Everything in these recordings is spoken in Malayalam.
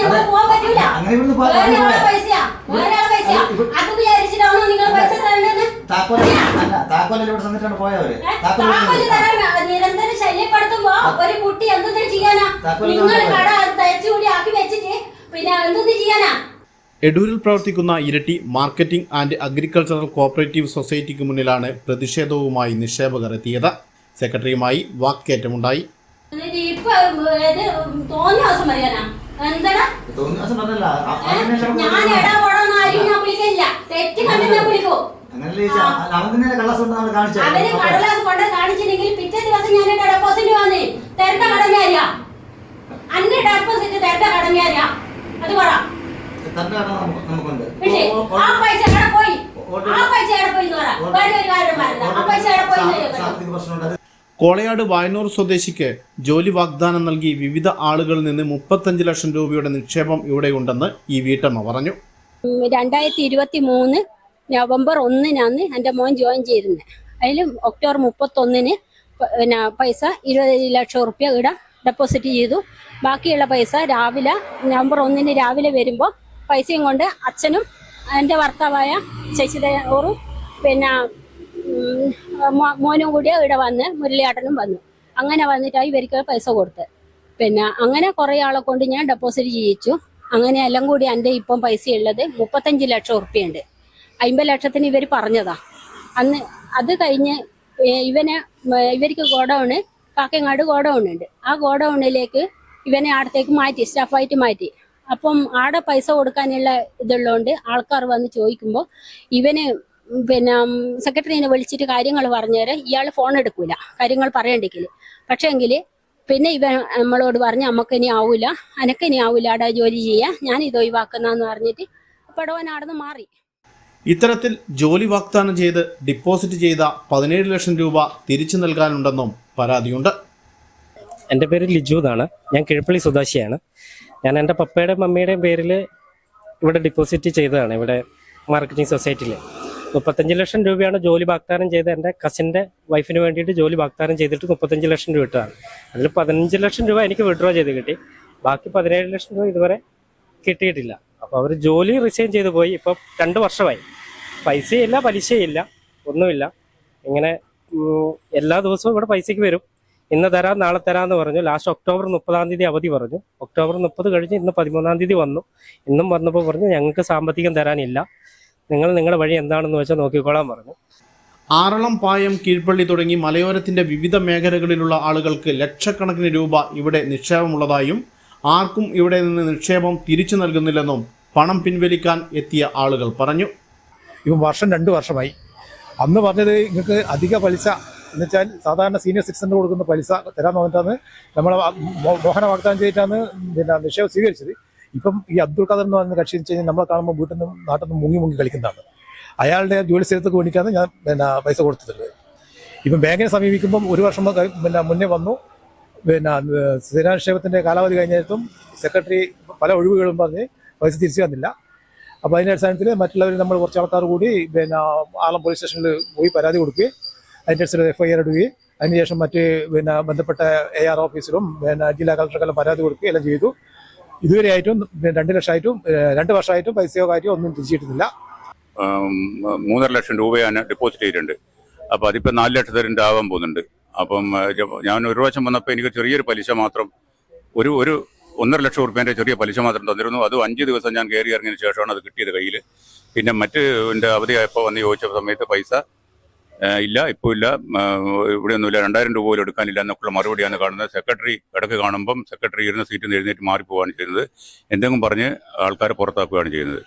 ഞങ്ങൾ പോകാൻ പറ്റൂല. അങ്ങനെ വേറെ ആളെ പൈസയാ. വേറെ ആളെ പൈസയാ. അത് വിചാരിച്ചിട്ടാണോ നിങ്ങൾ പൈസ തരേണ്ടത്? നിരന്തരം ശല്യപ്പെടുത്തുമ്പോ ഒരു കുട്ടി എന്തെന്ന് ചെയ്യാനാ? നിങ്ങൾ. കട തയ്ച്ചുകൂടി ആക്കി വെച്ചിട്ട് പിന്നെ എന്തെന്ന് ചെയ്യാനാ? എടൂരിൽ പ്രവർത്തിക്കുന്ന ഇരട്ടി മാർക്കറ്റിംഗ് ആൻഡ് അഗ്രികൾച്ചറൽ കോപ്പറേറ്റീവ് സൊസൈറ്റിക്ക് മുന്നിലാണ് പ്രതിഷേധവുമായി നിക്ഷേപകർ എത്തിയത്. സെക്രട്ടറിയുമായി വാക്കേറ്റമുണ്ടായി. തോന്നിയ ദിവസം പറയാനാ നമുക്ക് ഞാൻ എടാ പോടാന്ന് ആരും ഞാൻ വിളിക്കില്ല തെറ്റ് കണ്ടു ഞാൻ വിളിക്കൂ? അവർ കടലാസ് കൊണ്ട് കാണിച്ചില്ലെങ്കിൽ പിറ്റേ ദിവസം ഞാൻ ഡെപ്പോസിറ്റ് വന്ന് തരേണ്ട കടമയാരിയാ അന്റെ ഡെപ്പോസിറ്റ് തരേണ്ട കടമയാരിയാ അത് പറ. ആ പൈസ എവിടെ പോയി? ആ പൈസ എവിടെ പോയി എന്ന് പറ. വേറെ ഒരു കാര്യം പറഞ്ഞ ആ പൈസ എവിടെ പോയി കോളയാട് വായനൂർ സ്വദേശിക്ക് ജോലി വാഗ്ദാനം നൽകി വിവിധ ആളുകളിൽ നിന്ന് മുപ്പത്തഞ്ച് ലക്ഷം രൂപയുടെ നിക്ഷേപം ഇവിടെയുണ്ടെന്ന് ഈ വീട്ടമ്മ പറഞ്ഞു. രണ്ടായിരത്തി ഇരുപത്തി മൂന്ന് നവംബർ ഒന്നിനാണ് എന്റെ മോൻ ജോയിൻ ചെയ്തിരുന്നത് അതിൽ ഒക്ടോബർ മുപ്പത്തൊന്നിന് പിന്നെ പൈസ ഇരുപത് ലക്ഷം റുപ്യ ഇവിടെ ഡെപ്പോസിറ്റ് ചെയ്തു. ബാക്കിയുള്ള പൈസ രാവിലെ നവംബർ ഒന്നിന് രാവിലെ വരുമ്പോൾ പൈസയും കൊണ്ട് അച്ഛനും എന്റെ ഭർത്താവായ ശശിധരൂറും പിന്നെ മോനും കൂടി ഇവിടെ വന്ന് മുരളിയാട്ടനും വന്നു. അങ്ങനെ വന്നിട്ടായി ഇവർക്ക് പൈസ കൊടുത്ത്. പിന്നെ അങ്ങനെ കുറേ ആളെ കൊണ്ട് ഞാൻ ഡെപ്പോസിറ്റ് ചെയ്യിച്ചു. അങ്ങനെ എല്ലാം കൂടി എന്റെ ഇപ്പം പൈസ ഉള്ളത് മുപ്പത്തഞ്ച് ലക്ഷം ഉറുപ്പ്യുണ്ട്. അമ്പത് ലക്ഷത്തിന് ഇവർ പറഞ്ഞതാ. അന്ന് അത് കഴിഞ്ഞ് ഇവനെ ഇവർക്ക് ഗോഡൗണ് കാക്കങ്ങാട് ഗോഡൗൺ ഉണ്ട് ആ ഗോഡൗണിലേക്ക് ഇവനെ ആടത്തേക്ക് മാറ്റി സ്റ്റാഫായിട്ട് മാറ്റി. അപ്പം ആടെ പൈസ കൊടുക്കാനുള്ള ഇതുള്ളതുകൊണ്ട് ആൾക്കാർ വന്ന് ചോദിക്കുമ്പോൾ ഇവന് പിന്നെ സെക്രട്ടറിനെ വിളിച്ചിട്ട് കാര്യങ്ങൾ പറഞ്ഞേരെ ഇയാൾ ഫോൺ എടുക്കൂല. കാര്യങ്ങൾ പറയണ്ടെങ്കിൽ പക്ഷേ എങ്കിൽ പിന്നെ ഇവ നമ്മളോട് പറഞ്ഞ് നമുക്ക് ഇനി ആവൂല അനക്ക് ഇനി ആവൂല അവിടെ ജോലി ചെയ്യാം ഞാൻ ഇത് ഒഴിവാക്കുന്നെന്ന് പറഞ്ഞിട്ട് പടവൻ മാറി. ഇത്തരത്തിൽ ജോലി വാഗ്ദാനം ചെയ്ത് ഡിപ്പോസിറ്റ് ചെയ്ത പതിനേഴ് ലക്ഷം രൂപ തിരിച്ചു നൽകാനുണ്ടെന്നും പരാതിയുണ്ട്. എന്റെ പേര് ലിജു എന്നാണ്. ഞാൻ കിഴപ്പള്ളി സ്വദേശിയാണ്. ഞാൻ എന്റെ പപ്പയുടെയും മമ്മിയുടെയും പേരിൽ ഇവിടെ ഡിപ്പോസിറ്റ് ചെയ്തതാണ് ഇവിടെ മാർക്കറ്റിംഗ് സൊസൈറ്റിയിൽ മുപ്പത്തഞ്ച് ലക്ഷം രൂപയാണ് ജോലി വാഗ്ദാനം ചെയ്ത എന്റെ കസിന്റെ വൈഫിന് വേണ്ടിയിട്ട് ജോലി വാഗ്ദാനം ചെയ്തിട്ട് മുപ്പത്തഞ്ച് ലക്ഷം രൂപ ഇട്ടതാണ്. അതിൽ പതിനഞ്ച് ലക്ഷം രൂപ എനിക്ക് വിഡ്രോ ചെയ്ത് കിട്ടി. ബാക്കി പതിനേഴ് ലക്ഷം രൂപ ഇതുവരെ കിട്ടിയിട്ടില്ല. അപ്പോൾ അവർ ജോലി റിസൈൻ ചെയ്ത് പോയി. ഇപ്പം രണ്ട് വർഷമായി. പൈസയില്ല പലിശയില്ല ഒന്നുമില്ല. ഇങ്ങനെ എല്ലാ ദിവസവും ഇവിടെ പൈസയ്ക്ക് വരും. ഇന്ന് തരാം നാളെ തരാമെന്ന് പറഞ്ഞു. ലാസ്റ്റ് ഒക്ടോബർ മുപ്പതാം തീയതി അവധി പറഞ്ഞു. ഒക്ടോബർ മുപ്പത് കഴിഞ്ഞ് ഇന്ന് പതിമൂന്നാം തീയതി വന്നു. ഇന്നും വന്നപ്പോൾ പറഞ്ഞു ഞങ്ങൾക്ക് സാമ്പത്തികം തരാനില്ല. നിങ്ങൾ നിങ്ങളുടെ വഴി എന്താണെന്ന് വെച്ചാൽ നോക്കിക്കോളാൻ പറഞ്ഞു. ആറളം പായം കീഴ്പള്ളി തുടങ്ങി മലയോരത്തിന്റെ വിവിധ മേഖലകളിലുള്ള ആളുകൾക്ക് ലക്ഷക്കണക്കിന് രൂപ ഇവിടെ നിക്ഷേപമുള്ളതായും ആർക്കും ഇവിടെ നിന്ന് നിക്ഷേപം തിരിച്ചു നൽകുന്നില്ലെന്നും പണം പിൻവലിക്കാൻ എത്തിയ ആളുകൾ പറഞ്ഞു. ഇപ്പം വർഷം രണ്ട് വർഷമായി. അന്ന് പറഞ്ഞത് നിങ്ങൾക്ക് അധിക പലിശ എന്ന് വെച്ചാൽ സാധാരണ സീനിയർ സിറ്റിസണിന് കൊടുക്കുന്ന പലിശ തരാൻ പറഞ്ഞിട്ടാണ് നമ്മളെ മോഹന വാഗ്ദാനം ചെയ്തിട്ടാണ് പിന്നെ നിക്ഷേപം സ്വീകരിച്ചത്. ഇപ്പം ഈ അബ്ദുൾ ഖദർ എന്ന് പറയുന്ന കക്ഷി വെച്ച് കഴിഞ്ഞാൽ നമ്മളെ കാണുമ്പോൾ വീട്ടിൽ നിന്നും നാട്ടിൽ നിന്നും മുങ്ങി മുങ്ങി കളിക്കുന്നതാണ്. അയാളുടെ ജോലി സ്ഥലത്തേക്ക് വേണ്ടിയിട്ടാണ് ഞാൻ പിന്നെ പൈസ കൊടുത്തിട്ടുള്ളത്. ഇപ്പം ബാങ്കിനെ സമീപിക്കുമ്പം ഒരു വർഷം പിന്നെ മുന്നേ വന്നു. പിന്നെ സ്ഥിരാക്ഷേപത്തിന്റെ കാലാവധി കഴിഞ്ഞിട്ടും സെക്രട്ടറി പല ഒഴിവുകളും പറഞ്ഞ് പൈസ തിരിച്ചു തന്നില്ല. അപ്പോൾ അതിന്റെ അടിസ്ഥാനത്തിൽ മറ്റുള്ളവർ നമ്മൾ കുറച്ച് ആൾക്കാർ കൂടി പിന്നെ ആലം പോലീസ് സ്റ്റേഷനിൽ പോയി പരാതി കൊടുക്കുകയും അതിന്റെ അടിസ്ഥാനത്തിൽ എഫ് ഐ ആർ ഇടുകയും അതിനുശേഷം മറ്റ് പിന്നെ ബന്ധപ്പെട്ട എ ആർ ഓഫീസിലും പിന്നെ ജില്ലാ കളക്ടർക്കെല്ലാം പരാതി കൊടുക്കുകയും എല്ലാം ചെയ്തു. ഇതുവരെയായിട്ടും ആയിട്ടും രണ്ട് ലക്ഷമായിട്ടും രണ്ട് വർഷമായിട്ടും പൈസയോ കാര്യമോ ഒന്നും തിരിച്ചിട്ടില്ല. മൂന്നര ലക്ഷം രൂപയാണ് ഡെപ്പോസിറ്റ് ചെയ്തിട്ടുണ്ട്. അപ്പോൾ അതിപ്പോൾ നാല് ലക്ഷത്തിന്റെ ആവാൻ പോകുന്നുണ്ട്. അപ്പം ഞാൻ ഒരു പ്രാവശ്യം വന്നപ്പോൾ എനിക്ക് ചെറിയൊരു പലിശ മാത്രം ഒരു ഒരു ഒന്നര ലക്ഷം റുപ്യേന്റെ ചെറിയ പലിശ മാത്രം തന്നിരുന്നു. അത് അഞ്ച് ദിവസം ഞാൻ കയറി ഇറങ്ങിയതിന് ശേഷമാണ് അത് കിട്ടിയത് കയ്യിൽ പിന്നെ മറ്റ് എന്റെ അവധിയായപ്പോൾ വന്ന് ചോദിച്ച സമയത്ത് പൈസ ഇല്ല ഇപ്പോൾ ഇല്ല. ആ, ഇവിടെ ഒന്നുമില്ല. രണ്ടായിരം രൂപ പോലും എടുക്കാനില്ല. എന്നൊക്കെയുള്ള മറുപടിയാണ് കാണുന്നത്. സെക്രട്ടറി ഇടയ്ക്ക് കാണുമ്പം സെക്രട്ടറി ഇരുന്ന സീറ്റിൽ എഴുന്നേറ്റ് മാറി പോവാണ് ചെയ്യുന്നത്. എന്തെങ്കിലും പറഞ്ഞ് ആൾക്കാരെ പുറത്താക്കുകയാണ് ചെയ്യുന്നത്.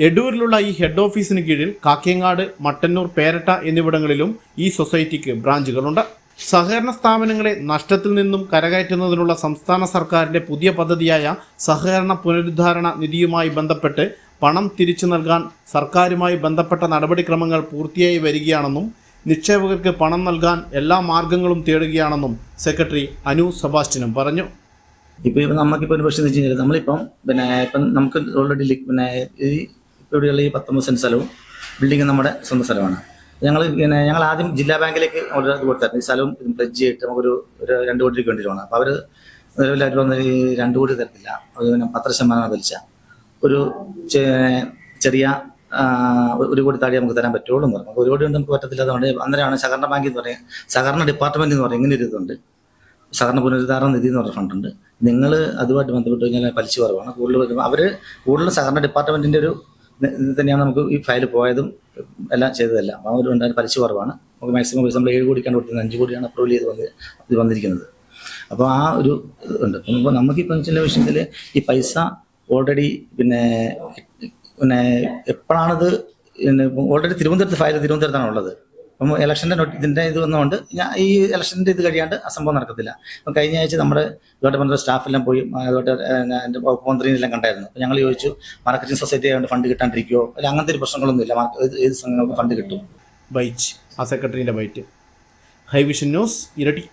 എഡൂരിലുള്ള ഈ ഹെഡ് ഓഫീസിന് കീഴിൽ കാക്കേങ്ങാട് മട്ടന്നൂർ പേരട്ട എന്നിവിടങ്ങളിലും ഈ സൊസൈറ്റിക്ക് ബ്രാഞ്ചുകളുണ്ട് സഹകരണ സ്ഥാപനങ്ങളെ നഷ്ടത്തിൽ നിന്നും കരകയറ്റുന്നതിനുള്ള സംസ്ഥാന സർക്കാരിന്റെ പുതിയ പദ്ധതിയായ സഹകരണ പുനരുദ്ധാരണ നിധിയുമായി ബന്ധപ്പെട്ട് പണം തിരിച്ചു നൽകാൻ സർക്കാരുമായി ബന്ധപ്പെട്ട നടപടിക്രമങ്ങൾ പൂർത്തിയായി വരികയാണെന്നും നിക്ഷേപകർക്ക് പണം നൽകാൻ എല്ലാ മാർഗങ്ങളും തേടുകയാണെന്നും സെക്രട്ടറി അനു സെബാസ്റ്റ്യനും പറഞ്ഞു. ഇപ്പൊ ഇപ്പൊ നമുക്കിപ്പോ ഒരു പ്രശ്നം വെച്ച് കഴിഞ്ഞാൽ നമ്മളിപ്പം പിന്നെ ഇപ്പം നമുക്ക് ഓൾറെഡി പിന്നെ ഈ ഇവിടെയുള്ള ഈ പത്തൊമ്പത് സെന്റ് സ്ഥലവും ബിൽഡിംഗ് നമ്മുടെ സ്വന്തം സ്ഥലമാണ്. ഞങ്ങൾ പിന്നെ ഞങ്ങൾ ആദ്യം ജില്ലാ ബാങ്കിലേക്ക് ഓൾറെഡി ഇത് കൊടുത്തായിരുന്നു. ഈ സ്ഥലവും പ്ലജ് ചെയ്തിട്ട് നമുക്കൊരു ഒരു രണ്ട് കോടി രൂപ വേണ്ടിയിട്ടാണ് അപ്പോൾ അവർ നിലവിലായിട്ട് വന്ന ഈ രണ്ട് കോടി തരത്തില്ല. അത് പിന്നെ പത്ര ശതമാനം പലിശ. ഒരു ചെറിയ ഒരു കോടി താഴെ നമുക്ക് തരാൻ പറ്റുള്ളൂ എന്ന് പറഞ്ഞു. ഒരു കോടി കൊണ്ട് നമുക്ക് പറ്റത്തില്ല അതുകൊണ്ട് അന്നേരമാണ് സഹകരണ ബാങ്ക് എന്ന് പറയുക സഹകരണ ഡിപ്പാർട്ട്മെന്റ് എന്ന് പറയും ഇങ്ങനെ ഒരു ഇതുണ്ട്. സഹകരണ പുനരുദ്ധാരണ നിധി എന്ന് പറഞ്ഞ ഫണ്ടുണ്ട് നിങ്ങൾ അതുമായിട്ട് ബന്ധപ്പെട്ട് കഴിഞ്ഞാൽ പലിശ കുറവാണ്. കൂടുതൽ അവർ കൂടുതൽ സഹകരണ ഡിപ്പാർട്ട്മെന്റിന്റെ ഒരു തന്നെയാണ് നമുക്ക് ഈ ഫയൽ പോയതും എല്ലാം ചെയ്തതല്ല. അപ്പോൾ അവർ ഉണ്ടായ പലിശ കുറവാണ്. നമുക്ക് മാക്സിമം പൈസ നമ്മൾ ഏഴ് കോടിക്കാണ് കൊടുത്തത് അഞ്ച് കോടിയാണ് അപ്രൂവൽ ചെയ്ത് വന്ന് ഇത് വന്നിരിക്കുന്നത്. അപ്പോൾ ആ ഒരു ഉണ്ട്. അപ്പോൾ നമുക്കിപ്പോൾ ചില വിഷയത്തിൽ ഈ പൈസ ഓൾറെഡി പിന്നെ പിന്നെ എപ്പോഴാണിത് പിന്നെ ഓൾറെഡി തിരുവനന്തപുരത്ത് ഫയൽ തിരുവനന്തപുരത്താണ് ഉള്ളത്. അപ്പം ഇലക്ഷന്റെ നോട്ട് ഇതിന്റെ ഇത് വന്നുകൊണ്ട് ഞാൻ ഈ ഇലക്ഷന്റെ ഇത് കഴിയാണ്ട് സംഭവം നടക്കത്തില്ല. അപ്പം കഴിഞ്ഞ ആഴ്ച നമ്മുടെ ഇതുമായിട്ട് ബന്ധപ്പെട്ട സ്റ്റാഫെല്ലാം പോയി ആ, ഇതുമായിട്ട് എന്റെ വകുപ്പ് മന്ത്രിനെല്ലാം കണ്ടായിരുന്നു. അപ്പം ഞങ്ങൾ ചോദിച്ചു മാർക്കറ്റിംഗ് സൊസൈറ്റി ആയതുകൊണ്ട് ഫണ്ട് കിട്ടാണ്ടിരിക്കുമോ അല്ല അങ്ങനത്തെ ഒരു പ്രശ്നങ്ങളൊന്നും ഇല്ല. ഏത് സംഘങ്ങൾക്ക് ഫണ്ട് കിട്ടും? ബൈറ്റ് ആ സെക്രട്ടറിന്റെ ബൈറ്റ് ഹൈവിഷൻ ന്യൂസ് ഇരട്ടി